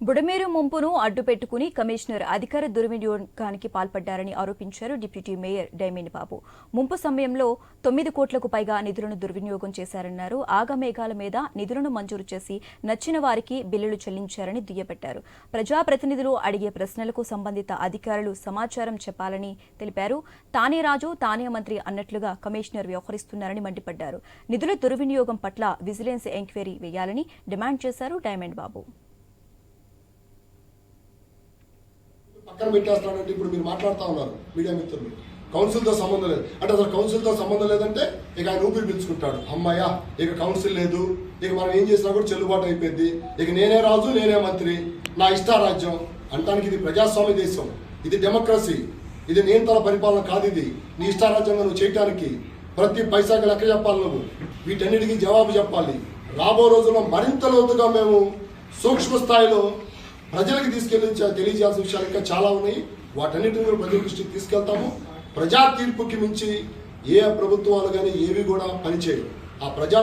Budameru ముంపును అడ్డుపెట్టుకుని commissioner అధికార దుర్వినియోగానికి పాల్పడ్డారని ఆరోపించారు డిప్యూటీ మేయర్ డైమండ్ బాబు. ముంపు సమయంలో తొమ్మిది కోట్లకు పైగా నిధులను దుర్వినియోగం చేశారన్నారు. ఆగమేఘాల మీద నిధులను మంజూరు చేసి నచ్చిన వారికి బిల్లులు చెల్లించారని దుయ్యబట్టారు. ప్రజాప్రతినిధులు అడిగే ప్రశ్నలకు సంబంధిత అధికారులు సమాచారం చెప్పాలని తెలిపారు. తానే రాజు తానే మంత్రి అన్నట్లుగా కమిషనర్ వ్యవహరిస్తున్నారని మండిపడ్డారు. నిధుల దుర్వినియోగం పట్ల విజిలెన్స్ ఎంక్వైరీ వేయాలని డిమాండ్ చేశారు డైమండ్ బాబు. పక్కన పెట్టేస్తాడంటే ఇప్పుడు మీరు మాట్లాడుతూ ఉన్నారు మీడియా మిత్రులు. కౌన్సిల్తో సంబంధం లేదు. అంటే అసలు కౌన్సిల్తో సంబంధం లేదంటే ఇక ఆయన ఊపిరి పిలుచుకుంటాడు. అమ్మాయ ఇక కౌన్సిల్ లేదు. ఇక మనం ఏం చేసినా కూడా చెల్లుబాటు అయిపోయింది. ఇక నేనే రాజు నేనే మంత్రి. నా ఇష్టారాజ్యం. అంటానికి ఇది ప్రజాస్వామ్య దేశం. ఇది డెమోక్రసీ ఇది నియంత్రణ పరిపాలన కాదు ఇది. నీ ఇష్టారాజ్యంగా నువ్వు చేయటానికి ప్రతి పైసాకి లెక్క చెప్పాలి నువ్వు. వీటన్నిటికీ జవాబు చెప్పాలి. రాబో రోజుల్లో మరింత లోతుగా మేము సూక్ష్మ స్థాయిలో ప్రజలకు తీసుకెళ్ళి తెలియజేయాల్సిన విషయాలు ఇంకా చాలా ఉన్నాయి. వాటన్నిటిని కూడా ప్రజల దృష్టికి తీసుకెళ్తాము. ప్రజా తీర్పుకి మించి ఏ ప్రభుత్వాలు కానీ ఏవి కూడా పనిచేయవు. ఆ ప్రజా